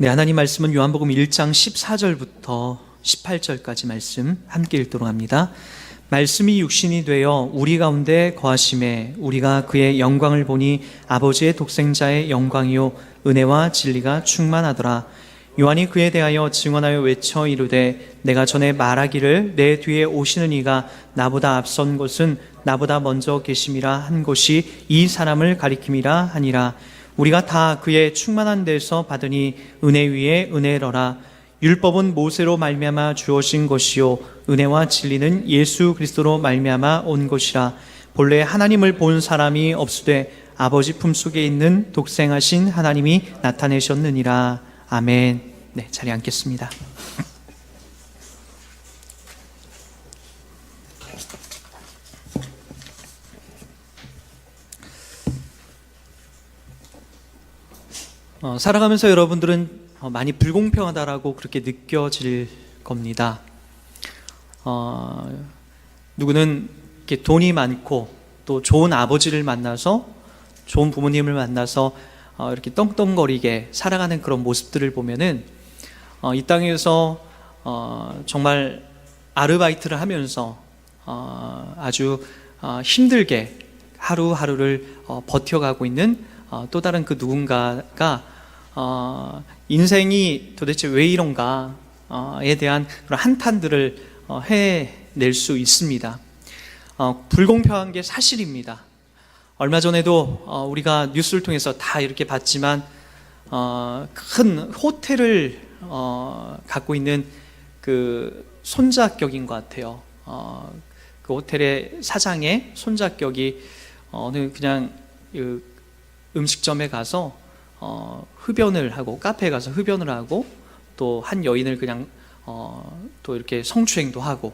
네, 하나님 말씀은 요한복음 1장 14절부터 18절까지 말씀 함께 읽도록 합니다. 말씀이 육신이 되어 우리 가운데 거하심에 우리가 그의 영광을 보니 아버지의 독생자의 영광이요 은혜와 진리가 충만하더라. 요한이 그에 대하여 증언하여 외쳐 이르되 내가 전에 말하기를 내 뒤에 오시는 이가 나보다 앞선 것은 나보다 먼저 계심이라 한 것이 이 사람을 가리킴이라 하니라. 우리가 다 그의 충만한 데서 받으니 은혜 위에 은혜러라. 율법은 모세로 말미암아 주어진 것이요 은혜와 진리는 예수 그리스도로 말미암아 온 것이라. 본래 하나님을 본 사람이 없으되 아버지 품속에 있는 독생하신 하나님이 나타내셨느니라. 아멘. 네, 자리 앉겠습니다. 어, 살아가면서 여러분들은 어, 많이 불공평하다라고 그렇게 느껴질 겁니다. 어, 누구는 이렇게 돈이 많고 또 좋은 아버지를 만나서 좋은 부모님을 만나서 어, 이렇게 떵떵거리게 살아가는 그런 모습들을 보면은 어, 이 땅에서 어, 정말 아르바이트를 하면서 어, 아주 어, 힘들게 하루하루를 어, 버텨가고 있는 어, 또 다른 그 누군가가 어, 인생이 도대체 왜 이런가에 대한 그런 한탄들을 어, 해낼 수 있습니다. 어, 불공평한 게 사실입니다. 얼마 전에도 어, 우리가 뉴스를 통해서 다 이렇게 봤지만 어, 큰 호텔을 어, 갖고 있는 그 손자격인 것 같아요. 어, 그 호텔의 사장의 손자격이 어느 그냥 그 음식점에 가서 어, 흡연을 하고 카페에 가서 흡연을 하고 또 한 여인을 그냥 어, 또 이렇게 성추행도 하고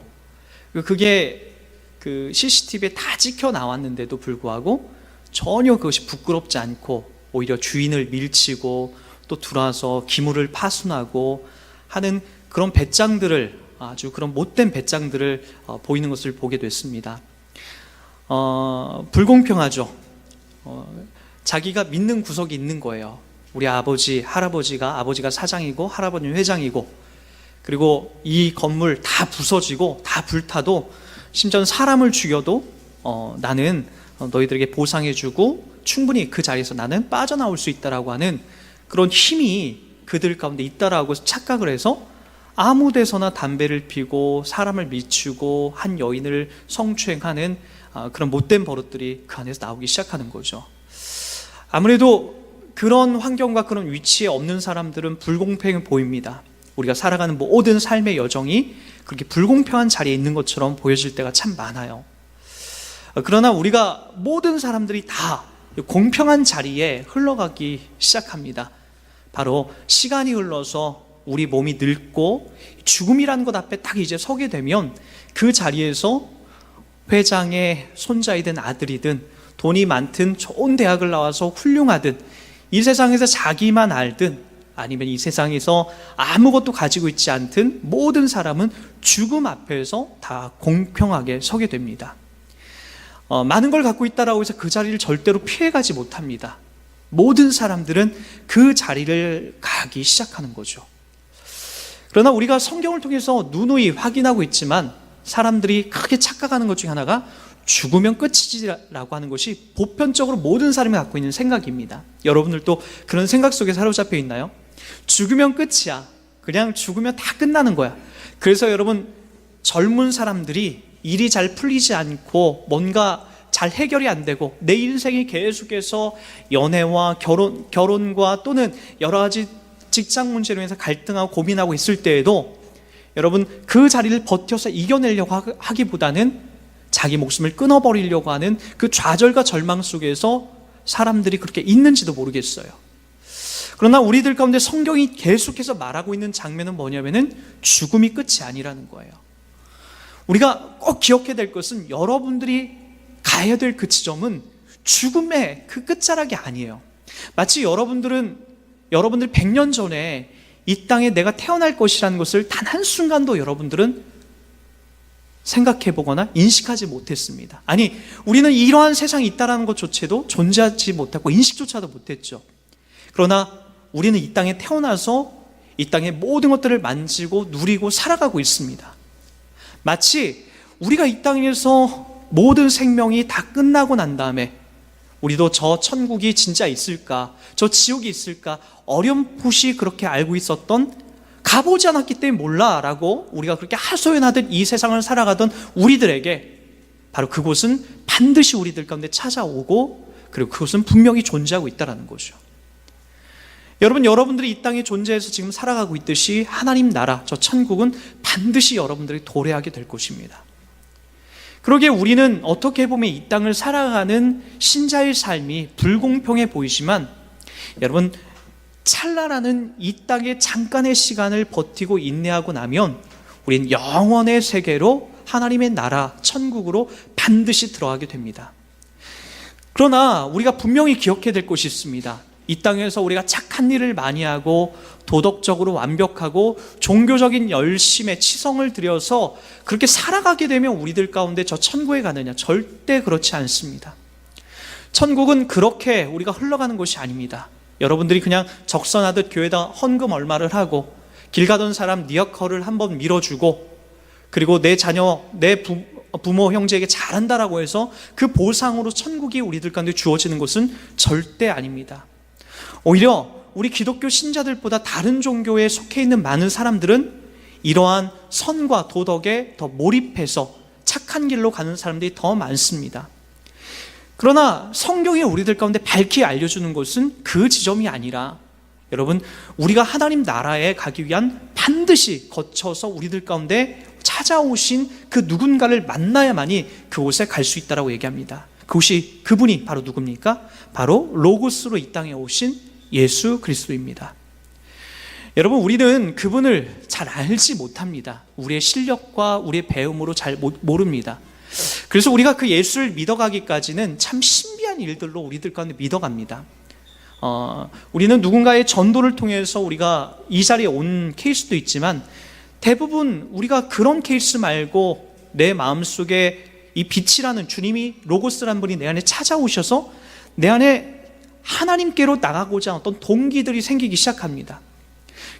그게 그 CCTV에 다 찍혀 나왔는데도 불구하고 전혀 그것이 부끄럽지 않고 오히려 주인을 밀치고 또 들어와서 기물을 파손하고 하는 그런 배짱들을 아주 그런 못된 배짱들을 어, 보이는 것을 보게 됐습니다. 어, 불공평하죠. 어, 자기가 믿는 구석이 있는 거예요. 우리 아버지, 할아버지가 아버지가 사장이고 할아버지는 회장이고 그리고 이 건물 다 부서지고 다 불타도 심지어 사람을 죽여도 어, 나는 너희들에게 보상해주고 충분히 그 자리에서 나는 빠져나올 수 있다라고 하는 그런 힘이 그들 가운데 있다라고 착각을 해서 아무 데서나 담배를 피고 사람을 미치고 한 여인을 성추행하는 아, 그런 못된 버릇들이 그 안에서 나오기 시작하는 거죠. 아무래도 그런 환경과 그런 위치에 없는 사람들은 불공평해 보입니다. 우리가 살아가는 모든 삶의 여정이 그렇게 불공평한 자리에 있는 것처럼 보여질 때가 참 많아요. 그러나 우리가 모든 사람들이 다 공평한 자리에 흘러가기 시작합니다. 바로 시간이 흘러서 우리 몸이 늙고 죽음이라는 것 앞에 딱 이제 서게 되면 그 자리에서 회장의 손자이든 아들이든 돈이 많든 좋은 대학을 나와서 훌륭하든 이 세상에서 자기만 알든 아니면 이 세상에서 아무것도 가지고 있지 않든 모든 사람은 죽음 앞에서 다 공평하게 서게 됩니다. 어, 많은 걸 갖고 있다라고 해서 그 자리를 절대로 피해가지 못합니다. 모든 사람들은 그 자리를 가기 시작하는 거죠. 그러나 우리가 성경을 통해서 누누이 확인하고 있지만 사람들이 크게 착각하는 것 중에 하나가 죽으면 끝이지라고 하는 것이 보편적으로 모든 사람이 갖고 있는 생각입니다. 여러분들도 그런 생각 속에 사로잡혀 있나요? 죽으면 끝이야. 그냥 죽으면 다 끝나는 거야. 그래서 여러분 젊은 사람들이 일이 잘 풀리지 않고 뭔가 잘 해결이 안 되고 내 인생이 계속해서 연애와 결혼 결혼과 또는 여러 가지 직장 문제로 인해서 갈등하고 고민하고 있을 때에도 여러분 그 자리를 버텨서 이겨내려고 하기보다는 자기 목숨을 끊어버리려고 하는 그 좌절과 절망 속에서 사람들이 그렇게 있는지도 모르겠어요. 그러나 우리들 가운데 성경이 계속해서 말하고 있는 장면은 뭐냐면은 죽음이 끝이 아니라는 거예요. 우리가 꼭 기억해야 될 것은 여러분들이 가야 될 그 지점은 죽음의 그 끝자락이 아니에요. 마치 여러분들은 여러분들 100년 전에 이 땅에 내가 태어날 것이라는 것을 단 한순간도 여러분들은 생각해 보거나 인식하지 못했습니다. 아니, 우리는 이러한 세상이 있다라는 것조차도 존재하지 못하고 인식조차도 못했죠. 그러나 우리는 이 땅에 태어나서 이 땅의 모든 것들을 만지고 누리고 살아가고 있습니다. 마치 우리가 이 땅에서 모든 생명이 다 끝나고 난 다음에 우리도 저 천국이 진짜 있을까, 저 지옥이 있을까 어렴풋이 그렇게 알고 있었던 가보지 않았기 때문에 몰라라고 우리가 그렇게 하소연하듯 이 세상을 살아가던 우리들에게 바로 그곳은 반드시 우리들 가운데 찾아오고 그리고 그곳은 분명히 존재하고 있다라는 거죠. 여러분, 여러분들이 이 땅에 존재해서 지금 살아가고 있듯이 하나님 나라, 저 천국은 반드시 여러분들이 도래하게 될 것입니다. 그러기에 우리는 어떻게 보면 이 땅을 살아가는 신자의 삶이 불공평해 보이지만 여러분, 찰나라는 이 땅의 잠깐의 시간을 버티고 인내하고 나면 우린 영원의 세계로 하나님의 나라, 천국으로 반드시 들어가게 됩니다. 그러나 우리가 분명히 기억해야 될 것이 있습니다. 이 땅에서 우리가 착한 일을 많이 하고 도덕적으로 완벽하고 종교적인 열심에 치성을 들여서 그렇게 살아가게 되면 우리들 가운데 저 천국에 가느냐? 절대 그렇지 않습니다. 천국은 그렇게 우리가 흘러가는 것이 아닙니다. 여러분들이 그냥 적선하듯 교회다 헌금 얼마를 하고 길 가던 사람 니어커를 한번 밀어주고 그리고 내 자녀, 내 부, 부모, 형제에게 잘한다라고 해서 그 보상으로 천국이 우리들 가운데 주어지는 것은 절대 아닙니다. 오히려 우리 기독교 신자들보다 다른 종교에 속해 있는 많은 사람들은 이러한 선과 도덕에 더 몰입해서 착한 길로 가는 사람들이 더 많습니다. 그러나 성경이 우리들 가운데 밝히 알려주는 것은 그 지점이 아니라 여러분, 우리가 하나님 나라에 가기 위한 반드시 거쳐서 우리들 가운데 찾아오신 그 누군가를 만나야만이 그곳에 갈 수 있다라고 얘기합니다. 그곳이 그분이 바로 누굽니까? 바로 로고스로 이 땅에 오신 예수 그리스도입니다. 여러분, 우리는 그분을 잘 알지 못합니다. 우리의 실력과 우리의 배움으로 잘 모릅니다. 그래서 우리가 그 예수를 믿어가기까지는 참 신비한 일들로 우리들 가운데 믿어갑니다. 어, 우리는 누군가의 전도를 통해서 우리가 이 자리에 온 케이스도 있지만 대부분 우리가 그런 케이스 말고 내 마음속에 이 빛이라는 주님이 로고스란 분이 내 안에 찾아오셔서 내 안에 하나님께로 나가고자 어떤 동기들이 생기기 시작합니다.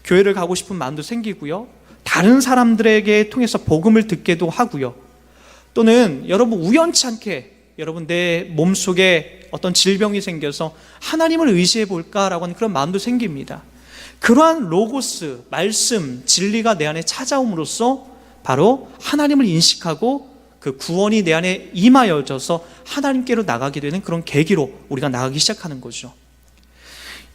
교회를 가고 싶은 마음도 생기고요. 다른 사람들에게 통해서 복음을 듣게도 하고요. 또는 여러분 우연치 않게 여러분 내 몸속에 어떤 질병이 생겨서 하나님을 의지해 볼까라고 하는 그런 마음도 생깁니다. 그러한 로고스, 말씀, 진리가 내 안에 찾아옴으로써 바로 하나님을 인식하고 그 구원이 내 안에 임하여져서 하나님께로 나가게 되는 그런 계기로 우리가 나가기 시작하는 거죠.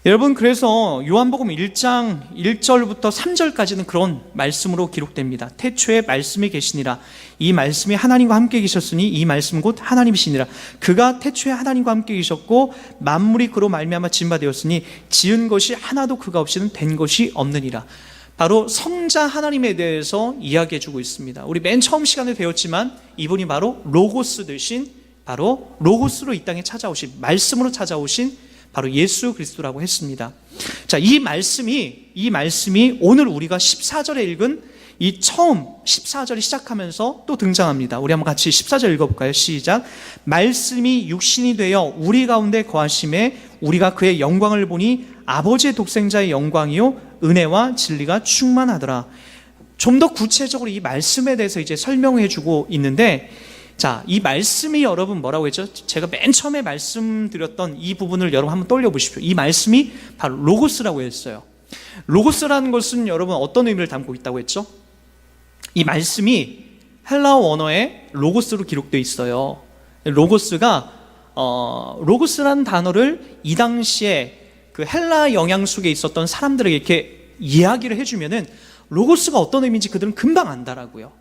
여러분, 그래서 요한복음 1장 1절부터 3절까지는 그런 말씀으로 기록됩니다. 태초에 말씀이 계시니라. 이 말씀이 하나님과 함께 계셨으니 이 말씀은 곧 하나님이시니라. 그가 태초에 하나님과 함께 계셨고 만물이 그로 말미암아 지은 바 되었으니 지은 것이 하나도 그가 없이는 된 것이 없느니라. 바로 성자 하나님에 대해서 이야기해 주고 있습니다. 우리 맨 처음 시간에 배웠지만 이분이 바로 로고스 되신 바로 로고스로 이 땅에 찾아오신 말씀으로 찾아오신 바로 예수 그리스도라고 했습니다. 자, 이 말씀이 이 말씀이 오늘 우리가 14절에 읽은 이 처음 14절이 시작하면서 또 등장합니다. 우리 한번 같이 14절 읽어볼까요? 시작. 말씀이 육신이 되어 우리 가운데 거하심에 우리가 그의 영광을 보니 아버지의 독생자의 영광이요 은혜와 진리가 충만하더라. 좀 더 구체적으로 이 말씀에 대해서 이제 설명해 주고 있는데 자, 이 말씀이 여러분 뭐라고 했죠? 제가 맨 처음에 말씀드렸던 이 부분을 여러분 한번 떠올려 보십시오. 이 말씀이 바로 로고스라고 했어요. 로고스라는 것은 여러분 어떤 의미를 담고 있다고 했죠? 이 말씀이 헬라어 원어에 로고스로 기록되어 있어요. 로고스가 어, 로고스라는 단어를 이 당시에 그 헬라 영향 속에 있었던 사람들에게 이렇게 이야기를 해주면은 로고스가 어떤 의미인지 그들은 금방 안다라고요.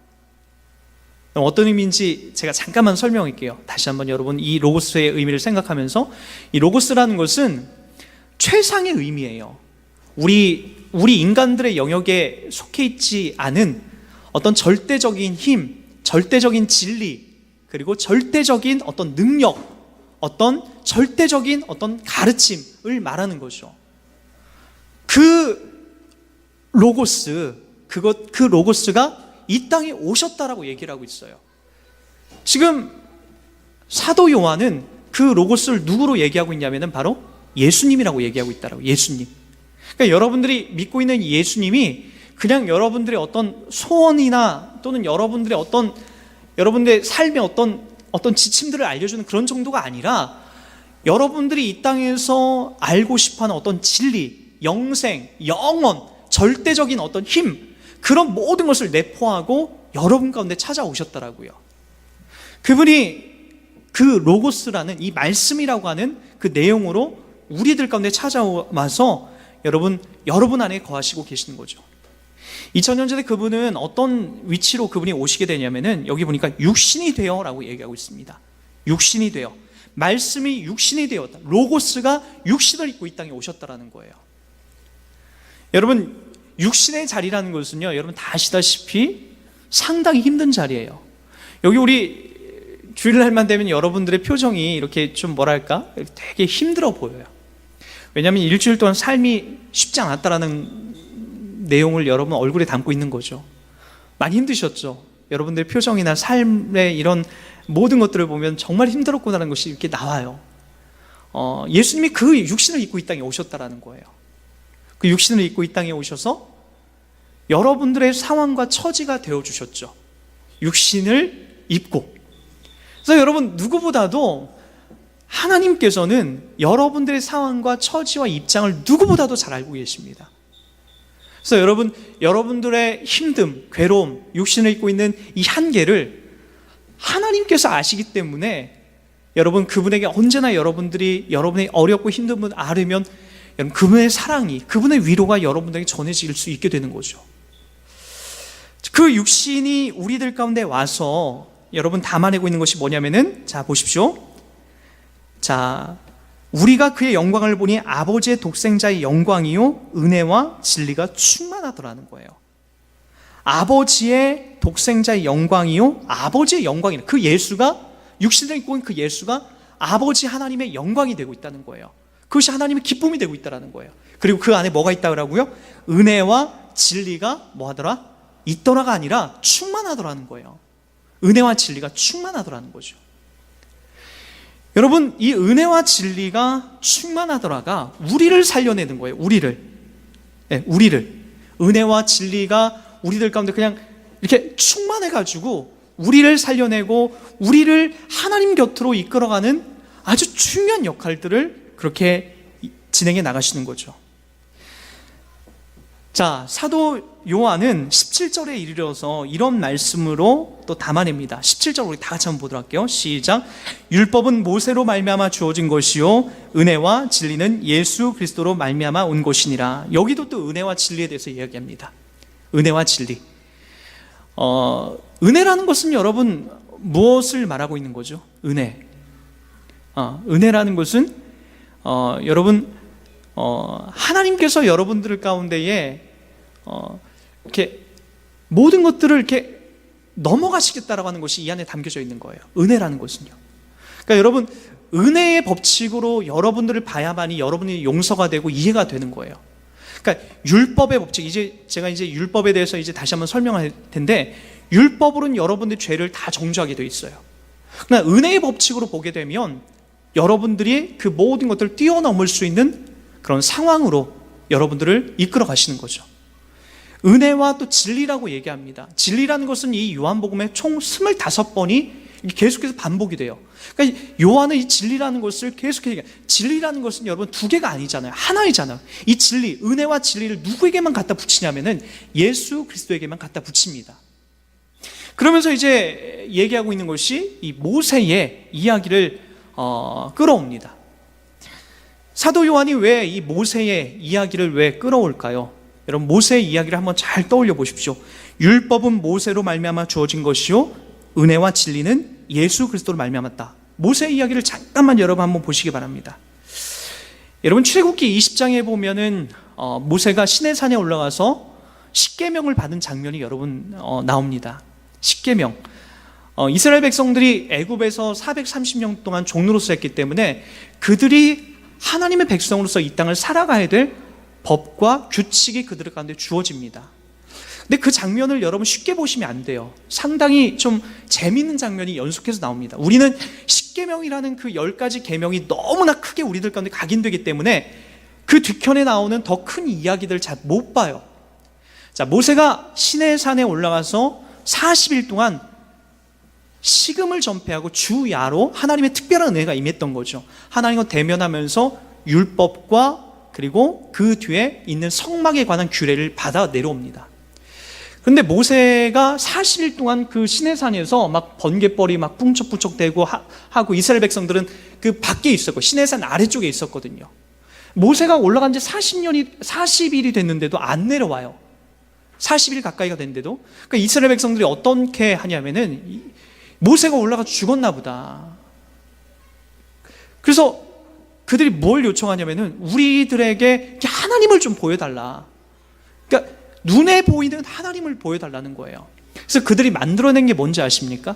어떤 의미인지 제가 잠깐만 설명할게요. 다시 한번 여러분 이 로고스의 의미를 생각하면서 이 로고스라는 것은 최상의 의미예요. 우리 우리 인간들의 영역에 속해 있지 않은 어떤 절대적인 힘, 절대적인 진리, 그리고 절대적인 어떤 능력, 어떤 절대적인 어떤 가르침을 말하는 거죠. 그 로고스, 그것 그 로고스가 이 땅에 오셨다라고 얘기를 하고 있어요. 지금 사도 요한은 그 로고스를 누구로 얘기하고 있냐면은 바로 예수님이라고 얘기하고 있다라고 예수님. 그러니까 여러분들이 믿고 있는 예수님이 그냥 여러분들의 어떤 소원이나 또는 여러분들의 어떤 여러분들의 삶의 어떤 어떤 지침들을 알려주는 그런 정도가 아니라 여러분들이 이 땅에서 알고 싶어하는 어떤 진리, 영생, 영원, 절대적인 어떤 힘 그런 모든 것을 내포하고 여러분 가운데 찾아오셨더라고요. 그분이 그 로고스라는 이 말씀이라고 하는 그 내용으로 우리들 가운데 찾아와서 여러분 여러분 안에 거하시고 계시는 거죠. 2000년 전에 그분은 어떤 위치로 그분이 오시게 되냐면은 여기 보니까 육신이 되어라고 얘기하고 있습니다. 육신이 되어. 말씀이 육신이 되었다. 로고스가 육신을 입고 이 땅에 오셨다라는 거예요. 여러분 육신의 자리라는 것은요. 여러분 다 아시다시피 상당히 힘든 자리예요. 여기 우리 주일날만 되면 여러분들의 표정이 이렇게 좀 뭐랄까 되게 힘들어 보여요. 왜냐하면 일주일 동안 삶이 쉽지 않았다라는 내용을 여러분 얼굴에 담고 있는 거죠. 많이 힘드셨죠. 여러분들의 표정이나 삶의 이런 모든 것들을 보면 정말 힘들었구나라는 것이 이렇게 나와요. 어, 예수님이 그 육신을 입고 이 땅에 오셨다라는 거예요. 그 육신을 입고 이 땅에 오셔서 여러분들의 상황과 처지가 되어 주셨죠. 육신을 입고. 그래서 여러분 누구보다도 하나님께서는 여러분들의 상황과 처지와 입장을 누구보다도 잘 알고 계십니다. 그래서 여러분, 여러분들의 힘듦, 괴로움, 육신을 입고 있는 이 한계를 하나님께서 아시기 때문에 여러분 그분에게 언제나 여러분들이 여러분의 어렵고 힘든 분 알으면 여러분 그분의 사랑이, 그분의 위로가 여러분에게 전해질 수 있게 되는 거죠. 그 육신이 우리들 가운데 와서 여러분 담아내고 있는 것이 뭐냐면은 자 보십시오. 자 우리가 그의 영광을 보니 아버지의 독생자의 영광이요 은혜와 진리가 충만하더라는 거예요. 아버지의 독생자의 영광이요 아버지의 영광이 그 예수가 육신을 입고 있는 그 예수가 아버지 하나님의 영광이 되고 있다는 거예요. 그것이 하나님의 기쁨이 되고 있다는 거예요. 그리고 그 안에 뭐가 있다고요? 은혜와 진리가 뭐 하더라? 있더라가 아니라 충만하더라는 거예요. 은혜와 진리가 충만하더라는 거죠. 여러분, 이 은혜와 진리가 충만하더라가 우리를 살려내는 거예요. 우리를. 네, 우리를. 은혜와 진리가 우리들 가운데 그냥 이렇게 충만해가지고 우리를 살려내고 우리를 하나님 곁으로 이끌어가는 아주 중요한 역할들을 그렇게 진행해 나가시는 거죠. 자, 사도 요한은 17절에 이르러서 이런 말씀으로 또 담아냅니다. 17절 우리 다 같이 한번 보도록 할게요. 시작. 율법은 모세로 말미암아 주어진 것이요 은혜와 진리는 예수 그리스도로 말미암아 온 것이니라. 여기도 또 은혜와 진리에 대해서 이야기합니다. 은혜와 진리. 어, 은혜라는 것은 여러분 무엇을 말하고 있는 거죠? 은혜. 어, 은혜라는 것은 어, 여러분 어, 하나님께서 여러분들 가운데에 어, 이렇게 모든 것들을 이렇게 넘어가시겠다라고 하는 것이 이 안에 담겨져 있는 거예요. 은혜라는 것은요. 그러니까 여러분 은혜의 법칙으로 여러분들을 봐야만이 여러분이 용서가 되고 이해가 되는 거예요. 그러니까 율법의 법칙 이제 제가 이제 율법에 대해서 이제 다시 한번 설명할 텐데 율법으로는 여러분들의 죄를 다 정죄하게 돼 있어요. 그러나 은혜의 법칙으로 보게 되면 여러분들이 그 모든 것들을 뛰어넘을 수 있는 그런 상황으로 여러분들을 이끌어 가시는 거죠. 은혜와 또 진리라고 얘기합니다. 진리라는 것은 이 요한복음의 총 25번이 계속해서 반복이 돼요. 그러니까 요한은 이 진리라는 것을 계속해서 얘기해요. 진리라는 것은 여러분 두 개가 아니잖아요. 하나이잖아요. 이 진리, 은혜와 진리를 누구에게만 갖다 붙이냐면은 예수 그리스도에게만 갖다 붙입니다. 그러면서 이제 얘기하고 있는 것이 이 모세의 이야기를 어, 끌어옵니다. 사도 요한이 왜 이 모세의 이야기를 왜 끌어올까요? 여러분 모세의 이야기를 한번 잘 떠올려 보십시오. 율법은 모세로 말미암아 주어진 것이요 은혜와 진리는 예수 그리스도로 말미암았다. 모세의 이야기를 잠깐만 여러분 한번 보시기 바랍니다. 여러분 출애굽기 20장에 보면은 어, 모세가 시내 산에 올라가서 십계명을 받은 장면이 여러분 어, 나옵니다. 십계명. 어, 이스라엘 백성들이 애굽에서 430년 동안 종로로서 했기 때문에 그들이 하나님의 백성으로서 이 땅을 살아가야 될 법과 규칙이 그들 가운데 주어집니다. 근데 그 장면을 여러분 쉽게 보시면 안 돼요. 상당히 좀 재밌는 장면이 연속해서 나옵니다. 우리는 십계명이라는 그열 가지 계명이 너무나 크게 우리들 가운데 각인되기 때문에 그 뒤편에 나오는 더 큰 이야기들 잘 못 봐요. 자, 모세가 시내 산에 올라가서 40일 동안 식음을 전폐하고 주야로 하나님의 특별한 은혜가 임했던 거죠. 하나님과 대면하면서 율법과 그리고 그 뒤에 있는 성막에 관한 규례를 받아 내려옵니다. 근데 모세가 40일 동안 그 시내산에서 막 번개벌이 막 뿡쩍뿡쩍 대고 하- 하고 이스라엘 백성들은 그 밖에 있었고 시내산 아래쪽에 있었거든요. 모세가 올라간 지 40년이 40일이 됐는데도 안 내려와요. 40일 가까이가 됐는데도 그러니까 이스라엘 백성들이 어떻게 하냐면은 이- 모세가 올라가 죽었나 보다. 그래서 그들이 뭘 요청하냐면은 우리들에게 하나님을 좀 보여달라. 그러니까 눈에 보이는 하나님을 보여달라는 거예요. 그래서 그들이 만들어낸 게 뭔지 아십니까?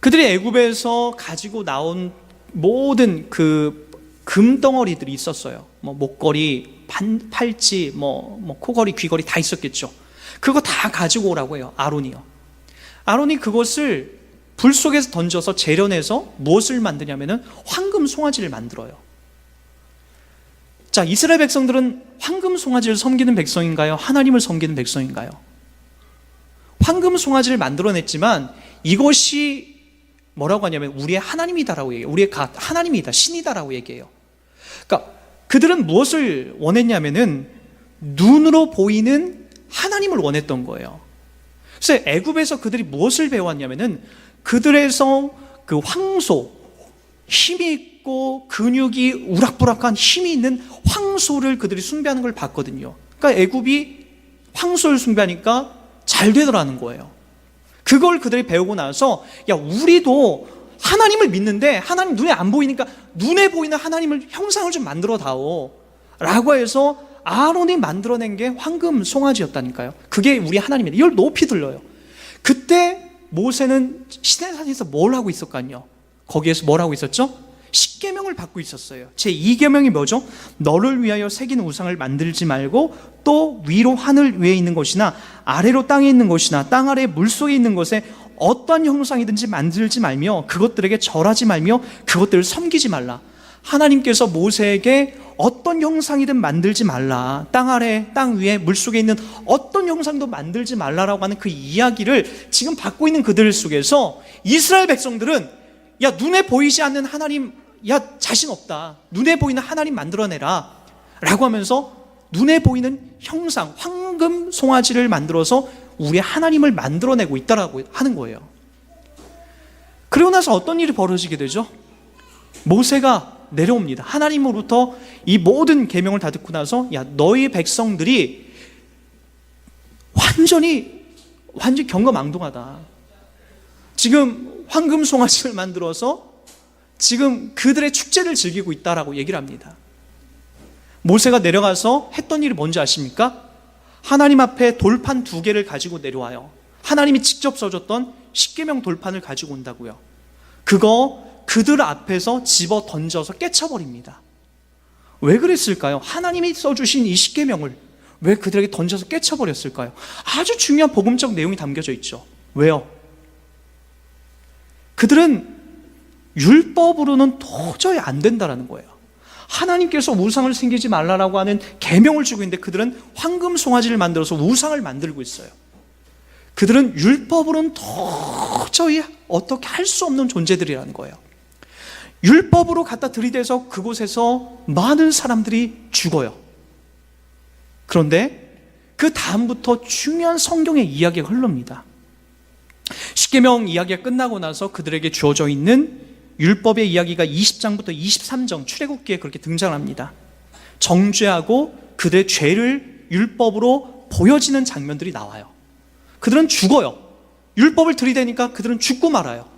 그들이 애굽에서 가지고 나온 모든 그 금덩어리들이 있었어요. 뭐 목걸이, 반, 팔찌, 뭐, 뭐 코걸이, 귀걸이 다 있었겠죠. 그거 다 가지고 오라고 해요. 아론이요. 아론이 그것을 불 속에서 던져서 재련해서 무엇을 만드냐면은 황금 송아지를 만들어요. 자, 이스라엘 백성들은 황금 송아지를 섬기는 백성인가요? 하나님을 섬기는 백성인가요? 황금 송아지를 만들어냈지만 이것이 뭐라고 하냐면 우리의 하나님이다라고 얘기해요. 우리의 가, 하나님이다, 신이다라고 얘기해요. 그러니까 그들은 무엇을 원했냐면은 눈으로 보이는 하나님을 원했던 거예요. 그래서 애굽에서 그들이 무엇을 배웠냐면은 그들에서 그 황소 힘이 있고 근육이 우락부락한 힘이 있는 황소를 그들이 숭배하는 걸 봤거든요. 그러니까 애굽이 황소를 숭배하니까 잘 되더라는 거예요. 그걸 그들이 배우고 나서 야 우리도 하나님을 믿는데 하나님 눈에 안 보이니까 눈에 보이는 하나님을 형상을 좀 만들어 다오 라고 해서 아론이 만들어낸 게 황금 송아지였다니까요 그게 우리 하나님이다 이걸 높이 들려요 그때 모세는 시내산에서 뭘 하고 있었까요 거기에서 뭘 하고 있었죠? 십계명을 받고 있었어요. 제 2계명이 뭐죠? 너를 위하여 새긴 우상을 만들지 말고 또 위로 하늘 위에 있는 것이나 아래로 땅에 있는 것이나 땅 아래 물 속에 있는 것에 어떠한 형상이든지 만들지 말며 그것들에게 절하지 말며 그것들을 섬기지 말라. 하나님께서 모세에게 어떤 형상이든 만들지 말라. 땅 아래, 땅 위에, 물 속에 있는 어떤 형상도 만들지 말라라고 하는 그 이야기를 지금 받고 있는 그들 속에서 이스라엘 백성들은 야, 눈에 보이지 않는 하나님, 야, 자신 없다. 눈에 보이는 하나님 만들어내라. 라고 하면서 눈에 보이는 형상, 황금 송아지를 만들어서 우리 하나님을 만들어내고 있다라고 하는 거예요. 그리고 나서 어떤 일이 벌어지게 되죠? 모세가 내려옵니다. 하나님으로부터 이 모든 계명을 다 듣고 나서 야, 너희 백성들이 완전히 완전 경거망동하다. 지금 황금 송아지를 만들어서 지금 그들의 축제를 즐기고 있다라고 얘기를 합니다. 모세가 내려가서 했던 일이 뭔지 아십니까? 하나님 앞에 돌판 두 개를 가지고 내려와요. 하나님이 직접 써줬던 십계명 돌판을 가지고 온다고요. 그거 그들 앞에서 집어 던져서 깨쳐버립니다. 왜 그랬을까요? 하나님이 써주신 이 십계명을 왜 그들에게 던져서 깨쳐버렸을까요? 아주 중요한 복음적 내용이 담겨져 있죠. 왜요? 그들은 율법으로는 도저히 안 된다라는 거예요. 하나님께서 우상을 생기지 말라라고 하는 계명을 주고 있는데 그들은 황금 송아지를 만들어서 우상을 만들고 있어요. 그들은 율법으로는 도저히 어떻게 할 수 없는 존재들이라는 거예요. 율법으로 갖다 들이대서 그곳에서 많은 사람들이 죽어요. 그런데 그 다음부터 중요한 성경의 이야기가 흐릅니다. 십계명 이야기가 끝나고 나서 그들에게 주어져 있는 율법의 이야기가 20장부터 23장 출애굽기에 그렇게 등장합니다. 정죄하고 그들의 죄를 율법으로 보여지는 장면들이 나와요. 그들은 죽어요. 율법을 들이대니까 그들은 죽고 말아요.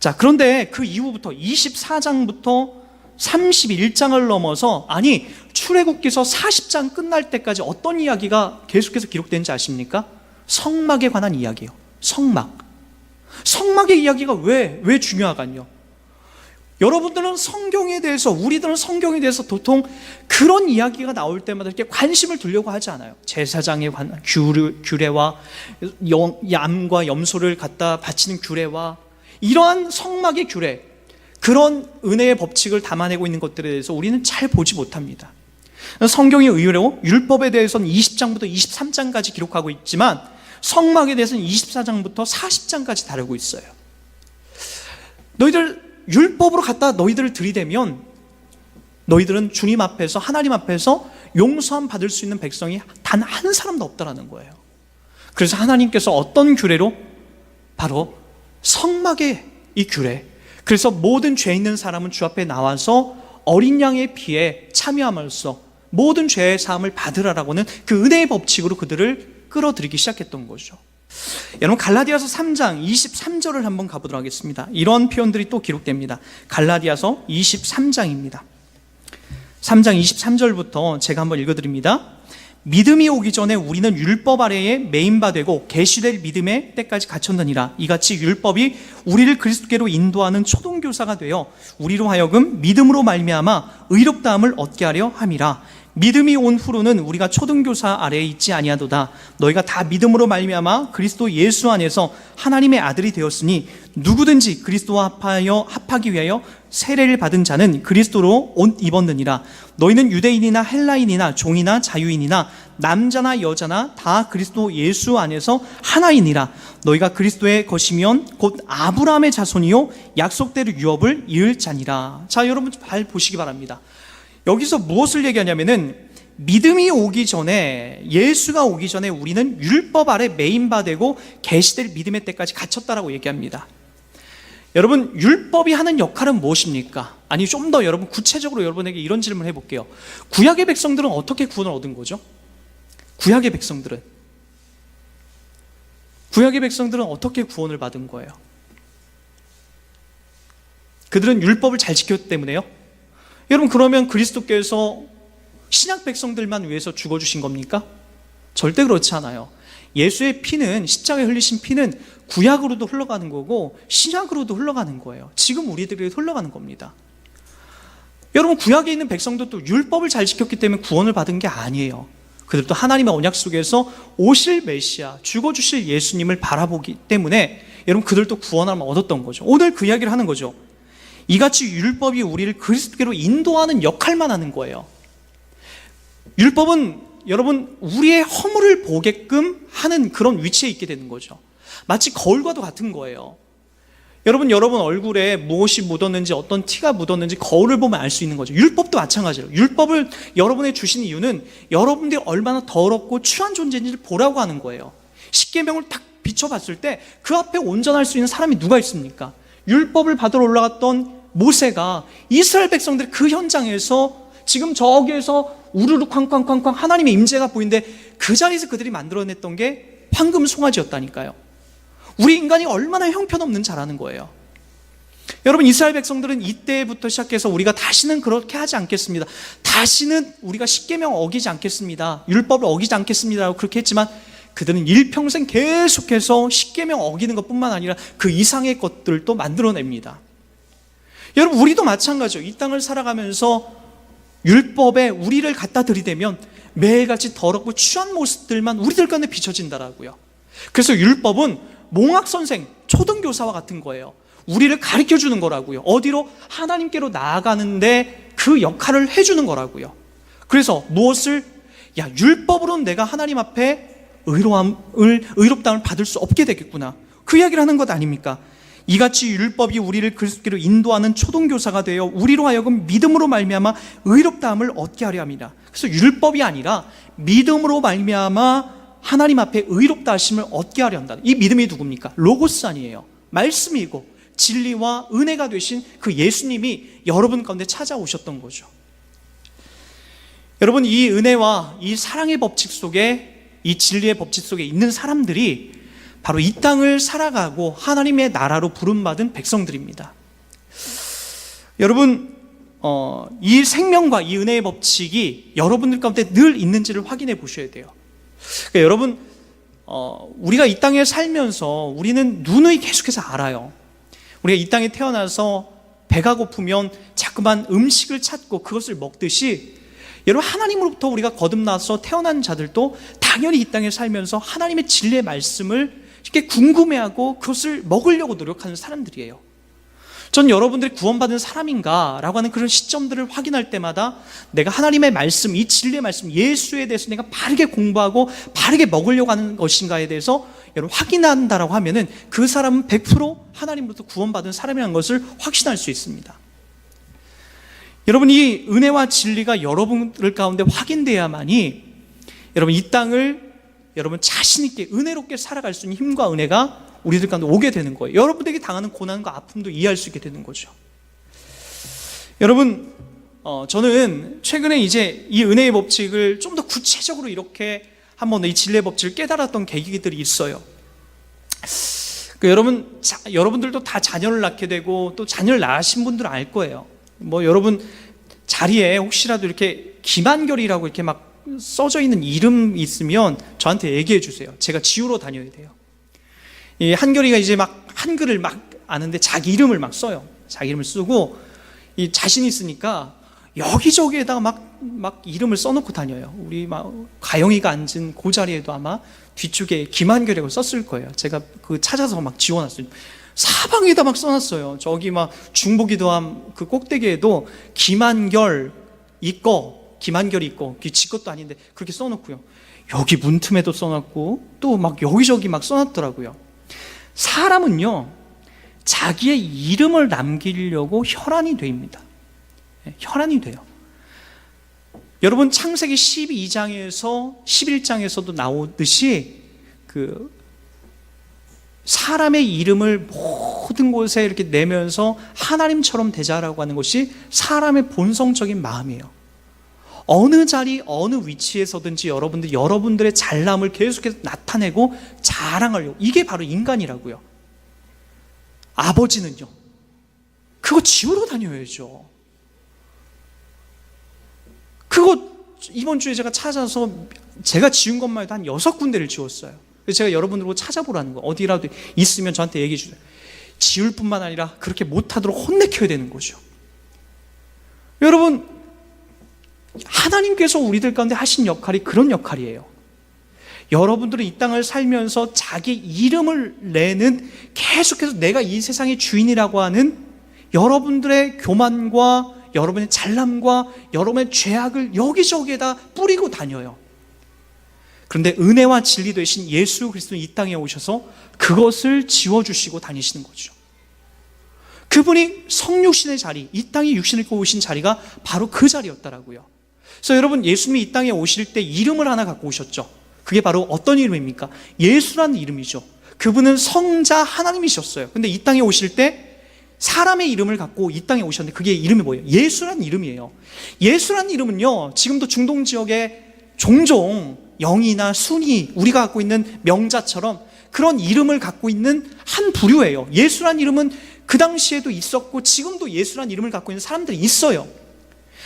자, 그런데 그 이후부터 24장부터 31장을 넘어서 아니 출애굽기서 40장 끝날 때까지 어떤 이야기가 계속해서 기록되는지 아십니까? 성막에 관한 이야기예요. 성막. 성막의 이야기가 왜, 왜 중요하간요? 여러분들은 성경에 대해서, 우리들은 성경에 대해서 도통 그런 이야기가 나올 때마다 이렇게 관심을 두려고 하지 않아요. 제사장에 관한 규례, 규례와 양, 얌과 염소를 갖다 바치는 규례와 이러한 성막의 규례, 그런 은혜의 법칙을 담아내고 있는 것들에 대해서 우리는 잘 보지 못합니다. 성경이 의외로 율법에 대해서는 20장부터 23장까지 기록하고 있지만 성막에 대해서는 24장부터 40장까지 다루고 있어요. 너희들 율법으로 갖다 너희들을 들이대면 너희들은 주님 앞에서 하나님 앞에서 용서함 받을 수 있는 백성이 단 한 사람도 없다라는 거예요. 그래서 하나님께서 어떤 규례로 바로 성막의 이 규례. 그래서 모든 죄 있는 사람은 주 앞에 나와서 어린 양의 피에 참여함으로써 모든 죄의 사함을 받으라라고는 그 은혜의 법칙으로 그들을 끌어들이기 시작했던 거죠. 여러분 갈라디아서 3장 23절을 한번 가보도록 하겠습니다. 이런 표현들이 또 기록됩니다. 갈라디아서 23장입니다. 3장 23절부터 제가 한번 읽어드립니다. 믿음이 오기 전에 우리는 율법 아래에 메인바 되고 계시될 믿음의 때까지 갇혔느니라. 이같이 율법이 우리를 그리스도께로 인도하는 초동교사가 되어 우리로 하여금 믿음으로 말미암아 의롭다함을 얻게 하려 함이라 믿음이 온 후로는 우리가 초등교사 아래에 있지 아니하도다. 너희가 다 믿음으로 말미암아 그리스도 예수 안에서 하나님의 아들이 되었으니 누구든지 그리스도와 합하여 합하기 위하여 세례를 받은 자는 그리스도로 옷 입었느니라. 너희는 유대인이나 헬라인이나 종이나 자유인이나 남자나 여자나 다 그리스도 예수 안에서 하나이니라. 너희가 그리스도의 것이면 곧 아브라함의 자손이요 약속대로 유업을 이을 자니라. 자, 여러분 잘 보시기 바랍니다. 여기서 무엇을 얘기하냐면은 믿음이 오기 전에 예수가 오기 전에 우리는 율법 아래 메인바되고 계시될 믿음의 때까지 갇혔다라고 얘기합니다. 여러분 율법이 하는 역할은 무엇입니까? 아니 좀 더 여러분 구체적으로 여러분에게 이런 질문을 해볼게요. 구약의 백성들은 어떻게 구원을 얻은 거죠? 구약의 백성들은 구약의 백성들은 어떻게 구원을 받은 거예요? 그들은 율법을 잘 지켰기 때문에요. 여러분 그러면 그리스도께서 신약 백성들만 위해서 죽어주신 겁니까? 절대 그렇지 않아요. 예수의 피는 십자가에 흘리신 피는 구약으로도 흘러가는 거고 신약으로도 흘러가는 거예요. 지금 우리들에게 흘러가는 겁니다. 여러분 구약에 있는 백성도 율법을 잘 지켰기 때문에 구원을 받은 게 아니에요. 그들도 하나님의 언약 속에서 오실 메시아, 죽어 주실 예수님을 바라보기 때문에 여러분 그들도 구원함을 얻었던 거죠. 오늘 그 이야기를 하는 거죠. 이같이 율법이 우리를 그리스도께로 인도하는 역할만 하는 거예요. 율법은 여러분 우리의 허물을 보게끔 하는 그런 위치에 있게 되는 거죠. 마치 거울과도 같은 거예요. 여러분 여러분 얼굴에 무엇이 묻었는지 어떤 티가 묻었는지 거울을 보면 알 수 있는 거죠. 율법도 마찬가지예요. 율법을 여러분에 주신 이유는 여러분들이 얼마나 더럽고 추한 존재인지를 보라고 하는 거예요. 십계명을 딱 비춰봤을 때 그 앞에 온전할 수 있는 사람이 누가 있습니까? 율법을 받으러 올라갔던 모세가 이스라엘 백성들이 그 현장에서 지금 저기에서 우르르 쾅쾅쾅쾅 하나님의 임재가 보이는데 그 자리에서 그들이 만들어냈던 게 황금 송아지였다니까요. 우리 인간이 얼마나 형편없는 자라는 거예요. 여러분 이스라엘 백성들은 이때부터 시작해서 우리가 다시는 그렇게 하지 않겠습니다. 다시는 우리가 십계명 어기지 않겠습니다. 율법을 어기지 않겠습니다라고 그렇게 했지만 그들은 일평생 계속해서 십계명 어기는 것뿐만 아니라 그 이상의 것들도 만들어냅니다. 여러분 우리도 마찬가지죠. 이 땅을 살아가면서 율법에 우리를 갖다 들이대면 매일같이 더럽고 취한 모습들만 우리들 가운데 비춰진다라고요. 그래서 율법은 몽학 선생, 초등교사와 같은 거예요. 우리를 가르쳐 주는 거라고요. 어디로 하나님께로 나아가는데 그 역할을 해 주는 거라고요. 그래서 무엇을 야 율법으로는 내가 하나님 앞에 의로함을 의롭다함을 받을 수 없게 되겠구나. 그 이야기를 하는 것 아닙니까? 이같이 율법이 우리를 그리스도께로 인도하는 초동교사가 되어 우리로 하여금 믿음으로 말미암아 의롭다함을 얻게 하려 합니다. 그래서 율법이 아니라 믿음으로 말미암아 하나님 앞에 의롭다 하심을 얻게 하려 한다. 이 믿음이 누굽니까? 로고스 아니에요. 말씀이고 진리와 은혜가 되신 그 예수님이 여러분 가운데 찾아오셨던 거죠. 여러분 이 은혜와 이 사랑의 법칙 속에 이 진리의 법칙 속에 있는 사람들이 바로 이 땅을 살아가고 하나님의 나라로 부름받은 백성들입니다. 여러분, 어, 이 생명과 이 은혜의 법칙이 여러분들 가운데 늘 있는지를 확인해 보셔야 돼요. 그러니까 여러분, 어, 우리가 이 땅에 살면서 우리는 누누이 계속해서 알아요. 우리가 이 땅에 태어나서 배가 고프면 자꾸만 음식을 찾고 그것을 먹듯이 여러분 하나님으로부터 우리가 거듭나서 태어난 자들도 당연히 이 땅에 살면서 하나님의 진리의 말씀을 이렇게 궁금해하고 그것을 먹으려고 노력하는 사람들이에요. 전 여러분들이 구원받은 사람인가라고 하는 그런 시점들을 확인할 때마다 내가 하나님의 말씀, 이 진리의 말씀, 예수에 대해서 내가 바르게 공부하고 바르게 먹으려고 하는 것인가에 대해서 여러분 확인한다라고 하면은 그 사람은 100% 하나님으로부터 구원받은 사람이라는 것을 확신할 수 있습니다. 여러분 이 은혜와 진리가 여러분들 가운데 확인돼야만이 여러분 이 땅을 여러분 자신 있게 은혜롭게 살아갈 수 있는 힘과 은혜가 우리들 가운데 오게 되는 거예요. 여러분들에게 당하는 고난과 아픔도 이해할 수 있게 되는 거죠. 여러분 어, 저는 최근에 이제 이 은혜의 법칙을 좀 더 구체적으로 이렇게 한번 이 진리의 법칙을 깨달았던 계기들이 있어요. 그 여러분 자, 여러분들도 다 자녀를 낳게 되고 또 자녀를 낳으신 분들은 알 거예요. 뭐 여러분 자리에 혹시라도 이렇게 김한결이라고 이렇게 막 써져 있는 이름 있으면 저한테 얘기해 주세요. 제가 지우러 다녀야 돼요. 이 한결이가 이제 막 한글을 막 아는데 자기 이름을 막 써요. 자기 이름을 쓰고 이 자신 있으니까 여기저기에다가 막, 막 이름을 써놓고 다녀요. 우리 막 가영이가 앉은 그 자리에도 아마 뒤쪽에 김한결이라고 썼을 거예요. 제가 그 찾아서 막 지워놨어요. 사방에다 막 써놨어요. 저기 막 중보기도함 그 꼭대기에도 김한결 있고 김한결이 있고 지 것도 아닌데 그렇게 써놓고요. 여기 문틈에도 써놨고 또 막 여기저기 막 써놨더라고요. 사람은요 자기의 이름을 남기려고 혈안이 됩니다. 예, 혈안이 돼요. 여러분 창세기 12장에서 11장에서도 나오듯이 그 사람의 이름을 모든 곳에 이렇게 내면서 하나님처럼 되자라고 하는 것이 사람의 본성적인 마음이에요. 어느 자리, 어느 위치에서든지 여러분들, 여러분들의 잘남을 계속해서 나타내고 자랑하려고. 이게 바로 인간이라고요. 아버지는요. 그거 지우러 다녀야죠. 그거 이번 주에 제가 찾아서 제가 지운 것만 해도 한 여섯 군데를 지웠어요. 그래서 제가 여러분들고 찾아보라는 거. 어디라도 있으면 저한테 얘기해 주세요. 지울 뿐만 아니라 그렇게 못하도록 혼내켜야 되는 거죠. 여러분, 하나님께서 우리들 가운데 하신 역할이 그런 역할이에요. 여러분들은 이 땅을 살면서 자기 이름을 내는 계속해서 내가 이 세상의 주인이라고 하는 여러분들의 교만과 여러분의 잘남과 여러분의 죄악을 여기저기에다 뿌리고 다녀요. 그런데 은혜와 진리 되신 예수 그리스도는 이 땅에 오셔서 그것을 지워주시고 다니시는 거죠. 그분이 성육신의 자리, 이 땅에 육신을 입고 오신 자리가 바로 그 자리였더라고요. 그래서 여러분 예수님이 이 땅에 오실 때 이름을 하나 갖고 오셨죠. 그게 바로 어떤 이름입니까? 예수라는 이름이죠. 그분은 성자 하나님이셨어요. 근데 이 땅에 오실 때 사람의 이름을 갖고 이 땅에 오셨는데 그게 이름이 뭐예요? 예수라는 이름이에요. 예수라는 이름은요, 지금도 중동 지역에 종종 영이나 순이 우리가 갖고 있는 명자처럼 그런 이름을 갖고 있는 한 부류예요. 예수라는 이름은 그 당시에도 있었고 지금도 예수라는 이름을 갖고 있는 사람들이 있어요.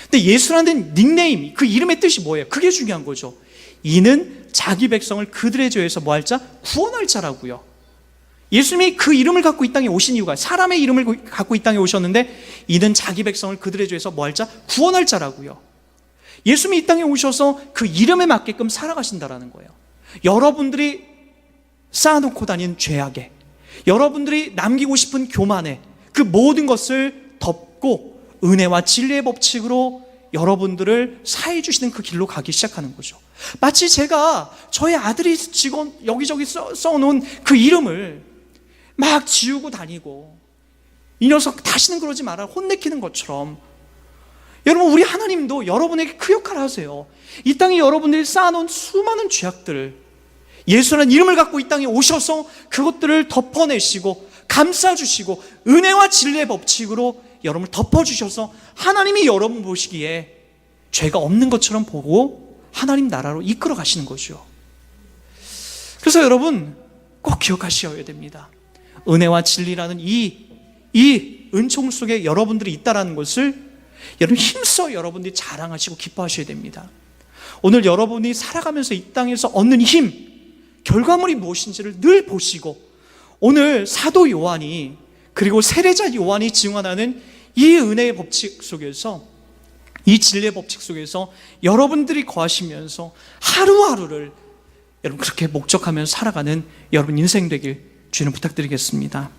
근데 예수라는 닉네임, 그 이름의 뜻이 뭐예요? 그게 중요한 거죠. 이는 자기 백성을 그들의 죄에서 뭐할 자? 구원할 자라고요. 예수님이 그 이름을 갖고 이 땅에 오신 이유가 사람의 이름을 갖고 이 땅에 오셨는데 이는 자기 백성을 그들의 죄에서 뭐할 자? 구원할 자라고요. 예수님이 이 땅에 오셔서 그 이름에 맞게끔 살아가신다라는 거예요. 여러분들이 쌓아놓고 다닌 죄악에 여러분들이 남기고 싶은 교만에 그 모든 것을 덮고 은혜와 진리의 법칙으로 여러분들을 사해 주시는 그 길로 가기 시작하는 거죠. 마치 제가 저의 아들이 직원 여기저기 써, 써놓은 그 이름을 막 지우고 다니고 이 녀석 다시는 그러지 마라 혼내키는 것처럼 여러분 우리 하나님도 여러분에게 그 역할을 하세요. 이 땅에 여러분들이 쌓아놓은 수많은 죄악들을 예수라는 이름을 갖고 이 땅에 오셔서 그것들을 덮어내시고 감싸주시고 은혜와 진리의 법칙으로 여러분을 덮어주셔서 하나님이 여러분 보시기에 죄가 없는 것처럼 보고 하나님 나라로 이끌어 가시는 거죠. 그래서 여러분 꼭 기억하셔야 됩니다. 은혜와 진리라는 이, 이 은총 속에 여러분들이 있다라는 것을 여러분 힘써 여러분들이 자랑하시고 기뻐하셔야 됩니다. 오늘 여러분이 살아가면서 이 땅에서 얻는 힘, 결과물이 무엇인지를 늘 보시고 오늘 사도 요한이 그리고 세례자 요한이 증언하는 이 은혜의 법칙 속에서 이 진리의 법칙 속에서 여러분들이 거하시면서 하루하루를 여러분 그렇게 목적하면서 살아가는 여러분 인생 되길 주님 부탁드리겠습니다.